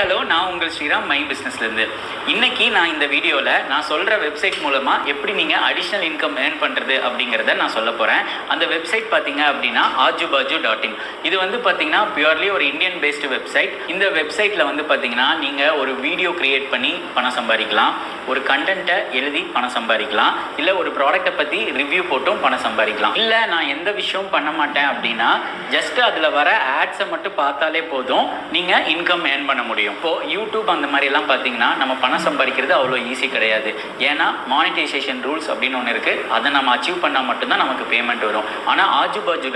Hello நான் உங்கள் Sriram my பிஸ்னஸ்லேருந்து இன்னைக்கு நான் இந்த வீடியோவில் நான் சொல்கிற வெப்சைட் மூலமாக எப்படி நீங்கள் அடிஷ்னல் இன்கம் ஏர்ன் பண்ணுறது அப்படிங்கிறத நான் சொல்ல போகிறேன் அந்த வெப்சைட் பார்த்தீங்க அப்படின்னா ஆஜு பாஜு டாட் இன் இது வந்து பார்த்தீங்கன்னா பியூர்லி ஒரு இந்தியன் பேஸ்டு வெப்சைட் இந்த வெப்சைட்டில் வந்து பார்த்தீங்கன்னா நீங்கள் ஒரு வீடியோ கிரியேட் பண்ணி பணம் சம்பாதிக்கலாம். ஒரு கண்டென்ட்டை எழுதி பணம் சம்பாதிக்கலாம். இல்லை ஒரு ப்ராடக்ட்டை பற்றி ரிவ்யூ போட்டும் பணம் சம்பாதிக்கலாம். இல்லை நான் எந்த விஷயமும் பண்ண மாட்டேன் அப்படின்னா ஜஸ்ட் அதில் வர ஆட்ஸை மட்டும் பார்த்தாலே போதும். நீங்கள் இன்கம் ஏர்ன் பண்ண முடியும். இப்போ யூடியூப் அந்த மாதிரி எல்லாம் பார்த்தீங்கன்னா நம்ம பணம் சம்பாதிக்கிறது அவ்வளோ ஈஸி கிடையாது. ஏன்னா மானிட்டைசேஷன் ரூல்ஸ் அப்படின்னு ஒன்று இருக்குது அதை நம்ம அச்சீவ் பண்ணால் மட்டும்தான் நமக்கு பேமெண்ட் வரும். ஆனால் ஆஜு பாஜு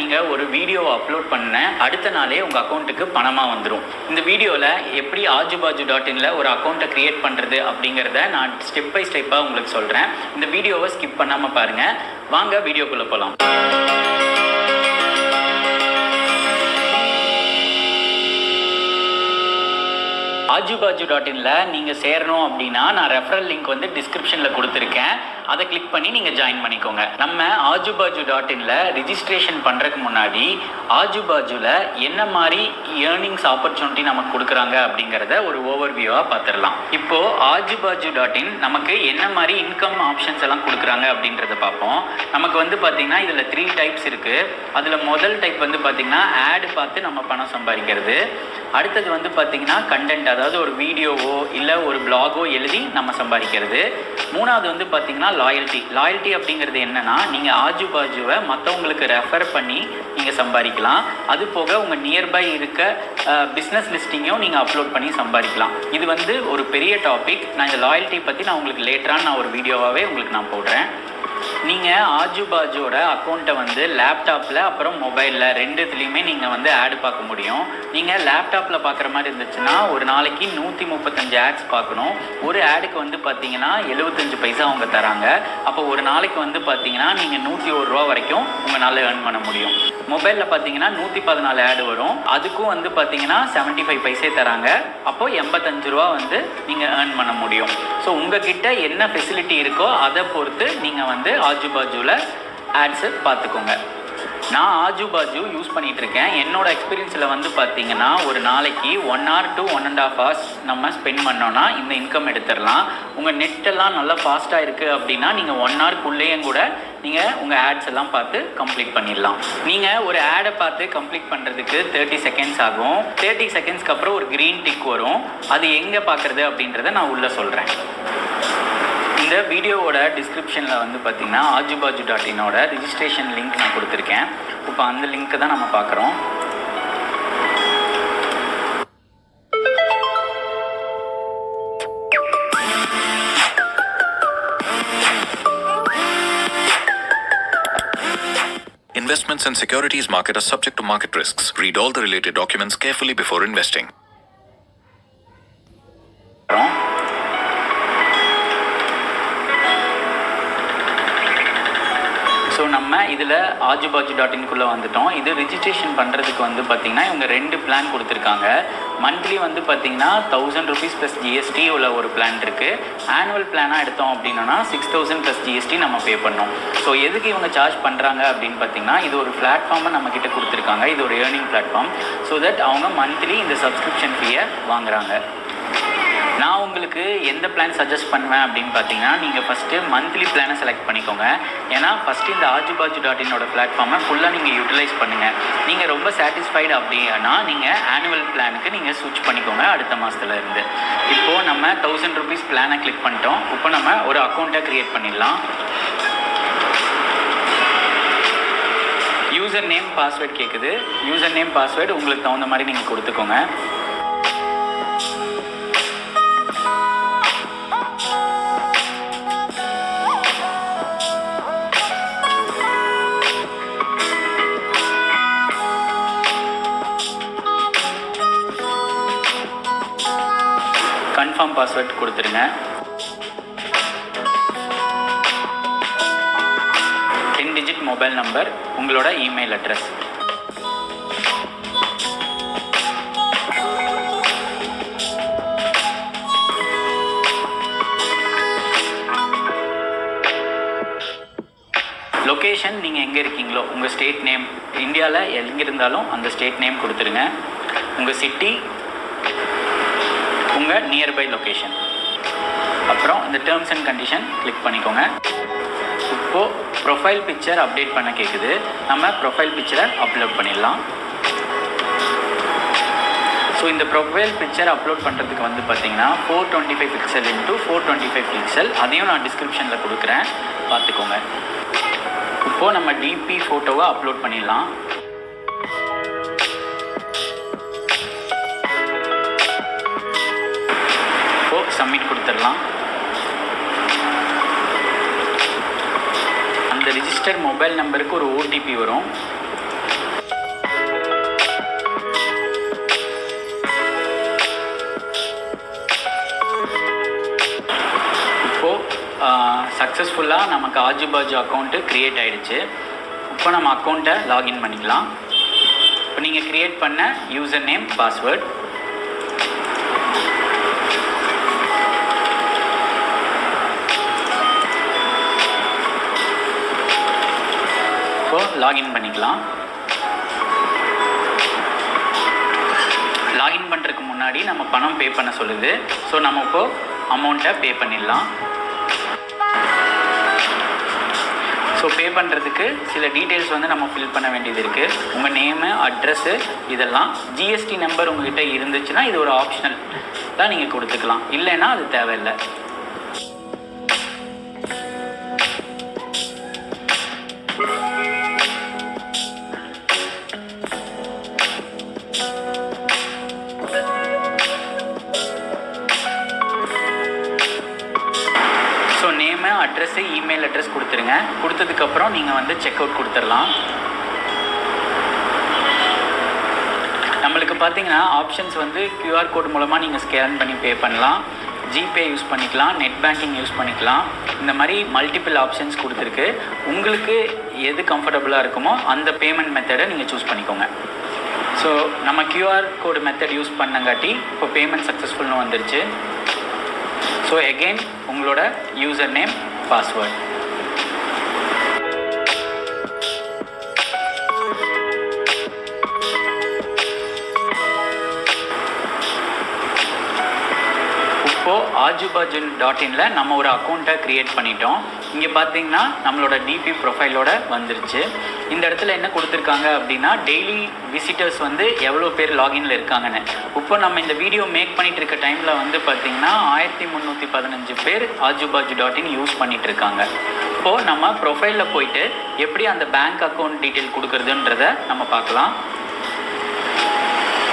நீங்கள் ஒரு வீடியோவை அப்லோட் பண்ண அடுத்த நாளே உங்கள் அக்கௌண்ட்டுக்கு பணமாக வந்துடும் இந்த வீடியோவில் எப்படி ஆஜு பாஜு டாட் இனில் ஒரு அக்கௌண்ட்டை கிரியேட் பண்ணுறது அப்படிங்கிறத நான் ஸ்டெப் பை ஸ்டெப்பாக உங்களுக்கு சொல்கிறேன் இந்த வீடியோவை ஸ்கிப் பண்ணாமல் பாருங்கள் வாங்க வீடியோக்குள்ளே போகலாம் ஆஜு பாஜு டாட் இன்ல நீங்கள் சேரணும் அப்படின்னா நான் ரெஃபரல் லிங்க் வந்து டிஸ்கிரிப்ஷனில் கொடுத்துருக்கேன். அதை கிளிக் பண்ணி நீங்கள் ஜாயின் பண்ணிக்கோங்க. நம்ம ஆஜுபாஜு டாட் இன்ல ரிஜிஸ்ட்ரேஷன் பண்ணுறதுக்கு முன்னாடி ஆஜு என்ன மாதிரி ஏர்னிங்ஸ் ஆப்பர்ச்சுனிட்டி நமக்கு கொடுக்குறாங்க அப்படிங்கிறத ஒரு ஓவர் வியூவாக பார்த்துடலாம். இப்போ ஆஜுபாஜு டாட் இன் நமக்கு என்ன மாதிரி இன்கம் ஆப்ஷன்ஸ் எல்லாம் கொடுக்குறாங்க அப்படின்றத பார்ப்போம். நமக்கு வந்து பார்த்தீங்கன்னா இதில் த்ரீ டைப்ஸ் இருக்குது அதில் முதல் டைப் வந்து பார்த்தீங்கன்னா ஆட் பார்த்து நம்ம பணம் சம்பாதிக்கிறது. அடுத்தது வந்து பார்த்தீங்கன்னா கண்டென்ட் அதாவது ஒரு வீடியோவோ இல்லை ஒரு பிளாகோ எழுதி நம்ம சம்பாதிக்கிறது. மூணாவது வந்து பார்த்தீங்கன்னா லாயல்ட்டி லாயல்ட்டி அப்படிங்கிறது என்னன்னா நீங்கள் ஆஜு பாஜுவை மற்றவங்களுக்கு ரெஃபர் பண்ணி நீங்கள் சம்பாதிக்கலாம். அது போக உங்கள் நியர்பை இருக்க பிஸ்னஸ் லிஸ்டிங்கையும் நீங்கள் அப்லோட் பண்ணி சம்பாதிக்கலாம். இது வந்து ஒரு பெரிய டாபிக் நான் இந்த லாயல்ட்டி பற்றி நான் உங்களுக்கு லேட்டராக நான் ஒரு வீடியோவாகவே உங்களுக்கு நான் போடுறேன். நீங்கள் ஆஜு பாஜுவோட அக்கௌண்ட்டை வந்து லேப்டாப்பில் அப்புறம் மொபைலில் ரெண்டுத்துலேயுமே நீங்கள் வந்து ஆடு பார்க்க முடியும். நீங்கள் லேப்டாப்பில் பார்க்குற மாதிரி இருந்துச்சுன்னா ஒரு நாளைக்கு நூற்றி முப்பத்தஞ்சு ஆட்ஸ் பார்க்கணும். ஒரு ஆடுக்கு வந்து பார்த்தீங்கன்னா எழுபத்தஞ்சு பைசா அவங்க தராங்க. அப்போ ஒரு நாளைக்கு வந்து பார்த்தீங்கன்னா நீங்கள் நூற்றி ஒரு ரூபா வரைக்கும் உங்களால் ஏர்ன் பண்ண முடியும். மொபைலில் பார்த்தீங்கன்னா நூற்றி பதினாலு ஆடு வரும். அதுக்கும் வந்து பார்த்தீங்கன்னா செவன்ட்டி ஃபைவ் பைசே தராங்க. அப்போது எண்பத்தஞ்சு ரூபா வந்து நீங்கள் ஏர்ன் பண்ண முடியும். ஸோ உங்ககிட்ட என்ன ஃபெசிலிட்டி இருக்கோ அதை பொறுத்து நீங்கள் வந்து ஆஜு பாஜுவில் பார்த்துக்கோங்க. நான் ஆஜு பாஜு யூஸ் பண்ணிகிட்டு இருக்கேன். என்னோடய எக்ஸ்பீரியன்ஸில் வந்து பார்த்தீங்கன்னா ஒரு நாளைக்கு one hour to one and half hours நம்ம ஸ்பெண்ட் பண்ணோன்னா இந்த இன்கம் எடுத்துடலாம். உங்கள் நெட்டெல்லாம் நல்லா ஃபாஸ்ட்டாக இருக்குது அப்படின்னா நீங்கள் ஒன் ஹவர்க்குள்ளேயும் கூட நீங்கள் உங்கள் ஆட்ஸ் எல்லாம் பார்த்து கம்ப்ளீட் பண்ணிடலாம். நீங்கள் ஒரு ஆடை பார்த்து கம்ப்ளீட் பண்ணுறதுக்கு தேர்ட்டி செகண்ட்ஸ் ஆகும். தேர்ட்டி செகண்ட்ஸ்க்கு அப்புறம் ஒரு க்ரீன் டிக் வரும். அது எங்கே பார்க்குறது அப்படின்றத நான் உள்ளே சொல்கிறேன் இந்த வீடியோவோட டிஸ்கிரிப்ஷனில் வந்து பார்த்தீங்கன்னா ஆஜுபாஜு டாட் இன்னோட ரிஜிஸ்ட்ரேஷன் லிங்க் நான் கொடுத்துருக்கேன். இப்போ அந்த லிங்க்கை தான் நம்ம பார்க்குறோம். Investments and securities market are subject to market risks. Read all the related documents carefully before investing. So நம்ம இதில் ஆஜுபாஜு டாட் இன்குள்ளே வந்துட்டோம். இது ரிஜிஸ்ட்ரேஷன் பண்ணுறதுக்கு வந்து பார்த்திங்கன்னா இவங்க ரெண்டு பிளான் கொடுத்துருக்காங்க. மந்த்லி வந்து பார்த்திங்கன்னா தௌசண்ட் ருபீஸ் ப்ளஸ் ஜிஎஸ்டி உள்ள ஒரு பிளான் இருக்குது ஆனுவல் பிளானாக எடுத்தோம் அப்படின்னா சிக்ஸ் தௌசண்ட் ப்ளஸ் ஜிஎஸ்டி நம்ம பே பண்ணோம். ஸோ எதுக்கு இவங்க சார்ஜ் பண்ணுறாங்க அப்படின்னு பார்த்தீங்கன்னா இது ஒரு பிளாட்ஃபார்மை நம்ம கிட்ட கொடுத்துருக்காங்க. இது ஒரு ஏர்னிங் பிளாட்ஃபார்ம் ஸோ தட் அவங்க மந்த்லி இந்த சப்ஸ்கிரிப்ஷன் ஃபீயை வாங்குறாங்க. உங்களுக்கு எந்த பிளான் சஜஸ்ட் பண்ணுவேன் அப்படின்னு பார்த்தீங்கன்னா நீங்கள் ஃபஸ்ட்டு மந்த்லி பிளானை செலக்ட் பண்ணிக்கோங்க. ஏன்னா ஃபஸ்ட்டு இந்த ஆஜு பாஜு டாட் இன்னோட பிளாட்ஃபார்மை ஃபுல்லாக நீங்கள் யூட்டிலைஸ் பண்ணுங்கள் நீங்கள் ரொம்ப சாட்டிஸ்ஃபைடு அப்படின்னா நீங்கள் ஆனுவல் பிளானுக்கு நீங்கள் ஸ்விட்ச் பண்ணிக்கோங்க அடுத்த மாதத்துலேருந்து இப்போது நம்ம தௌசண்ட் ருபீஸ் பிளானை கிளிக் பண்ணிட்டோம். இப்போ நம்ம ஒரு அக்கௌண்ட்டை க்ரியேட் பண்ணிடலாம். யூசர் நேம் பாஸ்வேர்ட் கேட்குது யூசர் நேம் பாஸ்வேர்டு உங்களுக்கு தகுந்த மாதிரி நீங்கள் கொடுத்துக்கோங்க. கன்ஃபார்ம் பாஸ்வேர்ட் கொடுத்துருங்க. டென் டிஜிட் மொபைல் நம்பர் உங்களோட இமெயில் அட்ரஸ் லொக்கேஷன் நீங்கள் எங்கே இருக்கீங்களோ உங்கள் ஸ்டேட் நேம் இந்தியாவில் எங்கே இருந்தாலும் அந்த ஸ்டேட் நேம் கொடுத்துருங்க. உங்கள் சிட்டி உங்கள் நியர்பை லொக்கேஷன் அப்புறம் இந்த டேர்ம்ஸ் அண்ட் கண்டிஷன் கிளிக் பண்ணிக்கோங்க. இப்போது ப்ரொஃபைல் பிக்சர் அப்டேட் பண்ண கேட்குது நம்ம ப்ரொஃபைல் பிக்சரை அப்லோட் பண்ணிடலாம். ஸோ இந்த ப்ரொஃபைல் பிக்சர் அப்லோட் பண்ணுறதுக்கு வந்து பார்த்தீங்கன்னா four twenty five pixel into four twenty five pixel அதையும் நான் டிஸ்கிரிப்ஷனில் கொடுக்குறேன். பார்த்துக்கோங்க. இப்போது நம்ம டிபி ஃபோட்டோவை அப்லோட் பண்ணிடலாம். சப்மிட் கொடுத்துடலாம். அந்த ரிஜிஸ்டர் மொபைல் நம்பருக்கு ஒரு ஓடிபி வரும். இப்போது சக்ஸஸ்ஃபுல்லாக நமக்கு ஆஜுபாஜு அக்கௌண்ட்டு க்ரியேட் ஆகிடுச்சு இப்போ நம்ம அக்கௌண்ட்டை லாகின் பண்ணிக்கலாம். இப்போ நீங்கள் க்ரியேட் பண்ண யூசர் நேம் பாஸ்வேர்ட் இப்போ லாகின் பண்ணிக்கலாம். லாகின் பண்ணுறதுக்கு முன்னாடி நம்ம பணம் பே பண்ண சொல்லுது. ஸோ நம்ம இப்போ அமௌண்ட்டை பே பண்ணிடலாம். ஸோ பே பண்ணுறதுக்கு சில டீட்டெயில்ஸ் வந்து நம்ம ஃபில் பண்ண வேண்டியது இருக்குது உங்கள் நேமு அட்ரஸ்ஸு இதெல்லாம் ஜிஎஸ்டி நம்பர் உங்ககிட்ட இருந்துச்சுன்னா இது ஒரு ஆப்ஷனல் தான் நீங்கள் கொடுத்துக்கலாம். இல்லைன்னா அது தேவையில்லை. அட்ரஸ்ஸு இமெயில் அட்ரஸ் கொடுத்துருங்க. கொடுத்ததுக்கப்புறம் நீங்கள் வந்து செக் அவுட் கொடுத்துடலாம். நம்மளுக்கு பார்த்தீங்கன்னா ஆப்ஷன்ஸ் வந்து கியூஆர் கோட் மூலமாக நீங்கள் ஸ்கேன் பண்ணி பே பண்ணலாம். ஜிபே யூஸ் பண்ணிக்கலாம் நெட் பேங்கிங் யூஸ் பண்ணிக்கலாம். இந்த மாதிரி மல்டிபிள் ஆப்ஷன்ஸ் கொடுத்துருக்கு. உங்களுக்கு எது கம்ஃபர்டபுளாக இருக்குமோ அந்த பேமெண்ட் மெத்தடை நீங்கள் சூஸ் பண்ணிக்கோங்க. ஸோ நம்ம கியூஆர் கோடு மெத்தட் யூஸ் பண்ணங்காட்டி இப்போ பேமெண்ட் சக்ஸஸ்ஃபுல்னு வந்துருச்சு. ஸோ எகெயின் உங்களோட யூசர் நேம் பாஸ்வேர்ட் ஆஜுபாஜுல் டாட் இன்ல நம்ம ஒரு அக்கௌண்ட்டை க்ரியேட் பண்ணிட்டோம். இங்கே பார்த்தீங்கன்னா நம்மளோட டிபி ப்ரொஃபைலோட வந்துருச்சு. இந்த இடத்துல என்ன கொடுத்துருக்காங்க அப்படின்னா டெய்லி விசிட்டர்ஸ் வந்து எவ்வளோ பேர் லாகின்ல இருக்காங்கன்னு. இப்போ நம்ம இந்த வீடியோ மேக் பண்ணிட்டு இருக்க டைமில் வந்து பார்த்தீங்கன்னா ஆயிரத்தி முந்நூற்றி பதினஞ்சு பேர் ஆஜுபாஜு டாட் இன் யூஸ் பண்ணிட்டு இருக்காங்க. இப்போது நம்ம ப்ரொஃபைலில் போயிட்டு எப்படி அந்த பேங்க் அக்கௌண்ட் டீட்டெயில் கொடுக்குறதுன்றத நம்ம பார்க்கலாம்.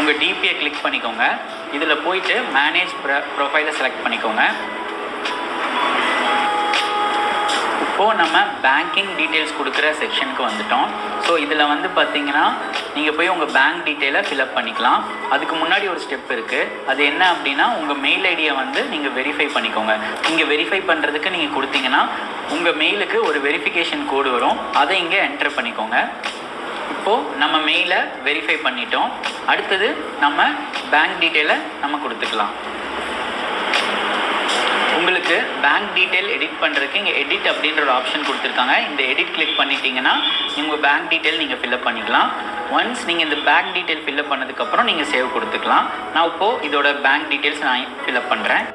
உங்கள் டிபியை கிளிக் பண்ணிக்கோங்க. இதில் போயிட்டு மேனேஜ் ப்ரொஃபைலை செலக்ட் பண்ணிக்கோங்க. இப்போது நம்ம பேங்கிங் டீட்டெயில்ஸ் கொடுக்குற செக்ஷனுக்கு வந்துட்டோம். ஸோ இதில் வந்து பார்த்தீங்கன்னா நீங்கள் போய் உங்கள் பேங்க் டீட்டெயிலை ஃபில்அப் பண்ணிக்கலாம். அதுக்கு முன்னாடி ஒரு ஸ்டெப் இருக்குது அது என்ன அப்படின்னா உங்கள் மெயில் ஐடியை வந்து நீங்கள் வெரிஃபை பண்ணிக்கோங்க. இங்கே வெரிஃபை பண்ணுறதுக்கு நீங்கள் கொடுத்தீங்கன்னா உங்கள் மெயிலுக்கு ஒரு வெரிஃபிகேஷன் கோடு வரும். அதை இங்கே என்டர் பண்ணிக்கோங்க. இப்போது நம்ம மெயிலை வெரிஃபை பண்ணிட்டோம். அடுத்தது நம்ம பேங்க் டீட்டெயிலை நம்ம கொடுத்துக்கலாம். உங்களுக்கு பேங்க் டீட்டெயில் எடிட் பண்ணுறதுக்கு இங்கே எடிட் அப்படின்ற ஒரு ஆப்ஷன் கொடுத்துருக்காங்க. இந்த எடிட் கிளிக் பண்ணிட்டீங்கன்னா உங்கள் பேங்க் டீட்டெயில் நீங்கள் ஃபில்அப் பண்ணிக்கலாம். ஒன்ஸ் நீங்கள் இந்த பேங்க் டீட்டெயில் ஃபில்அப் பண்ணதுக்கப்புறம் நீங்கள் சேவ் கொடுத்துக்கலாம். நான் இப்போது இதோட பேங்க் டீட்டெயில்ஸ் நான் ஃபில்அப் பண்ணுறேன்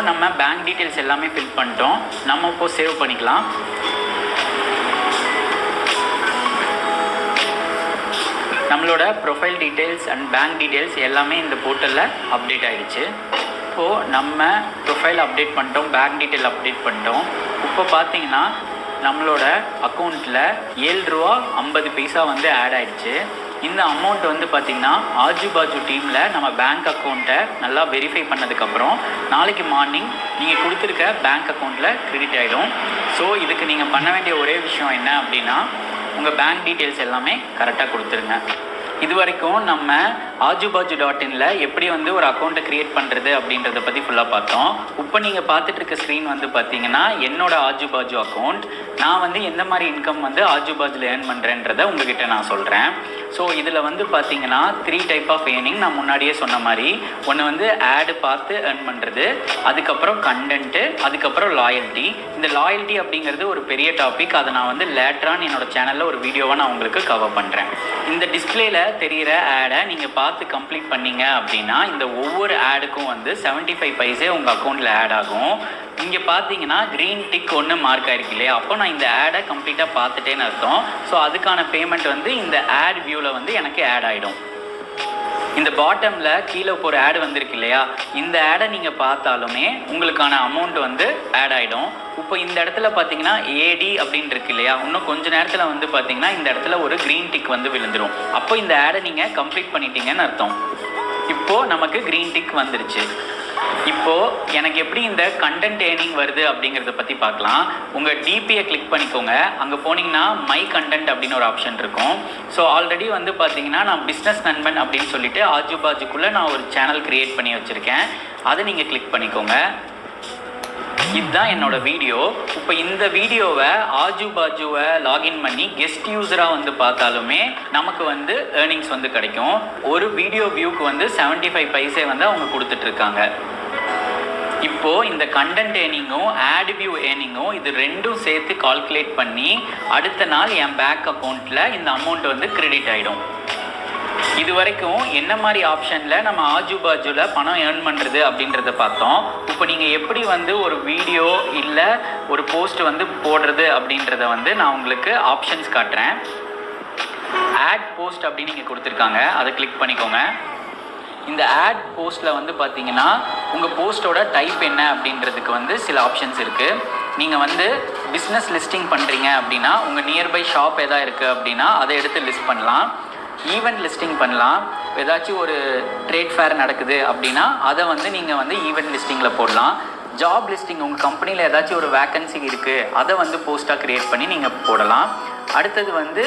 இப்போது நம்ம பேங்க் டீட்டெயில்ஸ் எல்லாமே ஃபில் பண்ணிட்டோம். நம்ம இப்போது சேவ் பண்ணிக்கலாம். நம்மளோட profile details and bank details எல்லாமே இந்த போர்ட்டலில் அப்டேட் ஆகிடுச்சு இப்போது நம்ம ப்ரொஃபைல் அப்டேட் பண்ணிட்டோம் பேங்க் டீட்டெயில் அப்டேட் பண்ணிட்டோம். இப்போ பார்த்தீங்கன்னா நம்மளோட அக்கௌண்ட்டில் ஏழு ரூபா ஐம்பது பைசா வந்து ஆட் ஆகிடுச்சு இந்த அமௌண்ட் வந்து பார்த்திங்கன்னா ஆஜு பாஜு டீமில் நம்ம பேங்க் அக்கௌண்ட்டை நல்லா வெரிஃபை பண்ணதுக்கப்புறம் நாளைக்கு மார்னிங் நீங்கள் கொடுத்துருக்க பேங்க் அக்கௌண்ட்டில் கிரெடிட் ஆகிடும் ஸோ இதுக்கு நீங்கள் பண்ண வேண்டிய ஒரே விஷயம் என்ன அப்படின்னா உங்கள் பேங்க் டீட்டெயில்ஸ் எல்லாமே கரெக்டாக கொடுத்துருங்க. இது வரைக்கும் நம்ம ஆஜுபாஜு டாட் இன்ல எப்படி வந்து ஒரு அக்கௌண்ட்டை கிரியேட் பண்ணுறது அப்படின்றத பற்றி ஃபுல்லாக பார்த்தோம். இப்போ நீங்கள் பார்த்துட்டு இருக்க ஸ்க்ரீன் வந்து பார்த்தீங்கன்னா என்னோட ஆஜுபாஜு அக்கௌண்ட் நான் வந்து எந்த மாதிரி இன்கம் வந்து ஆஜு ஏர்ன் பண்ணுறேன்றதை உங்ககிட்ட நான் சொல்கிறேன் ஸோ இதில் வந்து பார்த்தீங்கன்னா த்ரீ டைப் ஆஃப் ஏர்னிங் நான் முன்னாடியே சொன்ன மாதிரி. ஒன்று வந்து ஆடு பார்த்து ஏர்ன் பண்ணுறது அதுக்கப்புறம் கண்டென்ட்டு அதுக்கப்புறம் லாயல்ட்டி இந்த லாயல்ட்டி அப்படிங்கிறது ஒரு பெரிய டாபிக் அதை நான் வந்து லேட்டரான் என்னோட சேனலில் ஒரு வீடியோவாக நான் உங்களுக்கு கவர் பண்ணுறேன் இந்த டிஸ்பிளேல தெரிகிற ஆடை நீங்கள் பார்த்து கம்ப்ளீட் பண்ணீங்க அப்படின்னா இந்த ஒவ்வொரு ஆடுக்கும் வந்து 75 ஃபைவ் பைஸே உங்கள் அக்கௌண்ட்டில் ஆட் ஆகும். இங்கே பார்த்தீங்கன்னா க்ரீன் டிக் ஒன்று மார்க் ஆயிருக்கு இல்லையா? அப்போ நான் இந்த ஆடை கம்ப்ளீட்டாக பார்த்துட்டேன்னு அர்த்தம். ஸோ அதுக்கான பேமெண்ட் வந்து இந்த ஆட் வியூவில் வந்து எனக்கு ஆட் ஆகிடும் இந்த பாட்டமில் கீழே இப்போ ஒரு ஆடு வந்திருக்கு இல்லையா? இந்த ஆடை நீங்கள் பார்த்தாலுமே உங்களுக்கான அமௌண்ட் வந்து ஆட் ஆகிடும் இப்போ இந்த இடத்துல பார்த்தீங்கன்னா ஏடி அப்படின்னு இருக்கு இல்லையா? இன்னும் கொஞ்ச நேரத்தில் வந்து பார்த்தீங்கன்னா இந்த இடத்துல ஒரு க்ரீன் டிக் வந்து விழுந்துடும் அப்போ இந்த ஆடை நீங்கள் கம்ப்ளீட் பண்ணிட்டீங்கன்னு அர்த்தம். இப்போது நமக்கு க்ரீன் டிக் வந்துருச்சு. இப்போ எனக்கு எப்படி இந்த கண்டென்ட் ஏர்னிங் வருது அப்படிங்கிறத பற்றி பார்க்கலாம். உங்கள் டிபியை கிளிக் பண்ணிக்கோங்க. அங்கே போனீங்கன்னா மை கண்டென்ட் அப்படின்னு ஒரு ஆப்ஷன் இருக்கும். ஸோ ஆல்ரெடி வந்து பார்த்தீங்கன்னா நான் பிஸ்னஸ் நண்பன் அப்படின்னு சொல்லிட்டு ஆஜு பாஜுக்குள்ளே நான் ஒரு சேனல் கிரியேட் பண்ணி வச்சுருக்கேன். அதை நீங்கள் கிளிக் பண்ணிக்கோங்க. இதுதான் என்னோட வீடியோ. இப்போ இந்த வீடியோவை ஆஜு பாஜுவை லாகின் பண்ணி கெஸ்ட் யூஸராக வந்து பார்த்தாலுமே நமக்கு வந்து ஏர்னிங்ஸ் வந்து கிடைக்கும். ஒரு வீடியோ வியூக்கு வந்து 75 ஃபைவ் பைசே வந்து அவங்க கொடுத்துட்ருக்காங்க. இப்போது இப்போ இந்த கண்டென்ட் ஏர்னிங்கும் ஆட் வியூ ஏர்னிங்கும் இது ரெண்டும் சேர்த்து கால்குலேட் பண்ணி அடுத்த நாள் என் பேங்க் அக்கௌண்ட்டில் இந்த அமௌண்ட் வந்து கிரெடிட் ஆகிடும் இது வரைக்கும் என்ன மாதிரி ஆப்ஷனில் நம்ம ஆஜுபாஜுல பணம் ஏர்ன் பண்ணுறது அப்படின்றத பார்த்தோம். இப்போ நீங்கள் எப்படி வந்து ஒரு வீடியோ இல்லை ஒரு போஸ்ட் வந்து போடுறது அப்படின்றத வந்து நான் உங்களுக்கு ஆப்ஷன்ஸ் காட்டுறேன். ஆட் போஸ்ட் அப்படின்னு நீங்கள் கொடுத்துருக்காங்க. அதை கிளிக் பண்ணிக்கோங்க. இந்த ஆட் போஸ்ட்டில் வந்து பார்த்தீங்கன்னா உங்கள் போஸ்ட்டோட டைப் என்ன அப்படின்றதுக்கு வந்து சில ஆப்ஷன்ஸ் இருக்குது நீங்கள் வந்து பிஸ்னஸ் லிஸ்டிங் பண்ணுறீங்க அப்படின்னா உங்கள் நியர்பை ஷாப் எதாவது இருக்குது அப்படின்னா அதை எடுத்து லிஸ்ட் பண்ணலாம். ஈவெண்ட் லிஸ்டிங் பண்ணலாம். ஏதாச்சும் ஒரு ட்ரேட் ஃபேர் நடக்குது அப்படின்னா அதை வந்து நீங்கள் வந்து ஈவெண்ட் லிஸ்டிங்கில் போடலாம். ஜாப் லிஸ்டிங் உங்கள் கம்பெனியில் ஏதாச்சும் ஒரு வேக்கன்சி இருக்குது அதை வந்து போஸ்ட்டாக க்ரியேட் பண்ணி நீங்கள் போடலாம். அடுத்தது வந்து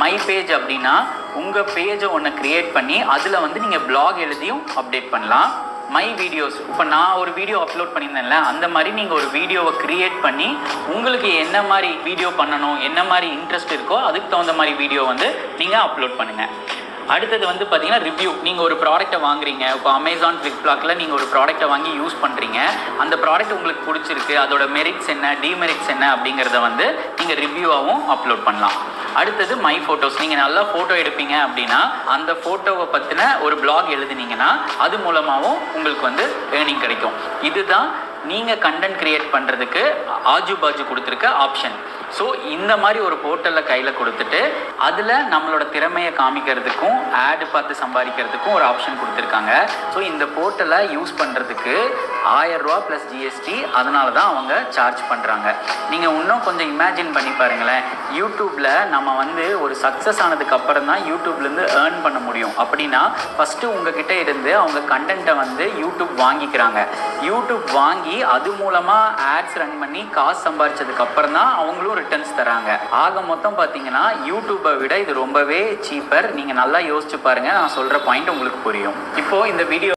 மை பேஜ் அப்படின்னா உங்கள் பேஜை ஒன்று க்ரியேட் பண்ணி அதில் வந்து நீங்கள் பிளாக் எழுதியும் அப்டேட் பண்ணலாம். மை வீடியோஸ் இப்போ நான் ஒரு வீடியோ அப்லோட் பண்ணியிருந்தேன்ல அந்த மாதிரி நீங்கள் ஒரு வீடியோவை க்ரியேட் பண்ணி உங்களுக்கு என்ன மாதிரி வீடியோ பண்ணணும் என்ன மாதிரி இன்ட்ரெஸ்ட் இருக்கோ அதுக்கு தகுந்த மாதிரி வீடியோ வந்து நீங்கள் அப்லோட் பண்ணுங்கள் அடுத்தது வந்து பார்த்தீங்கன்னா ரிவ்யூ நீங்கள் ஒரு ப்ராடக்ட்டை வாங்குறீங்க. இப்போ அமேசான் ஃப்ளிப்கார்ட்டில் நீங்கள் ஒரு ப்ராடக்ட்டை வாங்கி யூஸ் பண்ணுறீங்க அந்த ப்ராடக்ட் உங்களுக்கு பிடிச்சிருக்கு. அதோட மெரிட்ஸ் என்ன டிமெரிட்ஸ் என்ன அப்படிங்கிறத வந்து நீங்கள் ரிவ்யூவாகவும் அப்லோட் பண்ணலாம். அடுத்தது மை ஃபோட்டோஸ் நீங்கள் நல்லா ஃபோட்டோ எடுப்பீங்க அப்படின்னா அந்த ஃபோட்டோவை பற்றின ஒரு பிளாக் எழுதுனீங்கன்னா அது மூலமாகவும் உங்களுக்கு வந்து ஏர்னிங் கிடைக்கும். இதுதான் நீங்கள் கண்டென்ட் கிரியேட் பண்ணுறதுக்கு ஆஜு பாஜு கொடுத்துருக்க ஆப்ஷன் ஸோ இந்த மாதிரி ஒரு போர்ட்டலில் கையில் கொடுத்துட்டு அதில் நம்மளோட திறமையை காமிக்கிறதுக்கும் ஆடு பார்த்து சம்பாதிக்கிறதுக்கும் ஒரு ஆப்ஷன் கொடுத்துருக்காங்க. ஸோ இந்த போர்ட்டலை யூஸ் பண்ணுறதுக்கு ஆயரூவா ப்ளஸ் ஜிஎஸ்டி அதனால தான் அவங்க சார்ஜ் பண்ணுறாங்க நீங்கள் இன்னும் கொஞ்சம் இமேஜின் பண்ணி பாருங்களேன். யூடியூப்பில் நம்ம வந்து ஒரு சக்ஸஸ் ஆனதுக்கு அப்புறம் தான் யூடியூப்லேருந்து ஏர்ன் பண்ண முடியும். அப்படின்னா ஃபஸ்ட்டு உங்ககிட்ட இருந்து அவங்க கண்டென்ட்டை வந்து யூடியூப் வாங்கிக்கிறாங்க. யூடியூப் வாங்கி அது மூலமாக ஆட்ஸ் ரன் பண்ணி காசு சம்பாரிச்சதுக்கு அப்புறம் தான் அவங்களும் ரிட்டர்ன்ஸ் தராங்க. ஆக மொத்தம் பார்த்தீங்கன்னா யூடியூப்பை விட இது ரொம்பவே சீப்பர் நீங்கள் நல்லா யோசிச்சு பாருங்கள் நான் சொல்கிற பாயிண்ட் உங்களுக்கு புரியும். இப்போ இந்த வீடியோ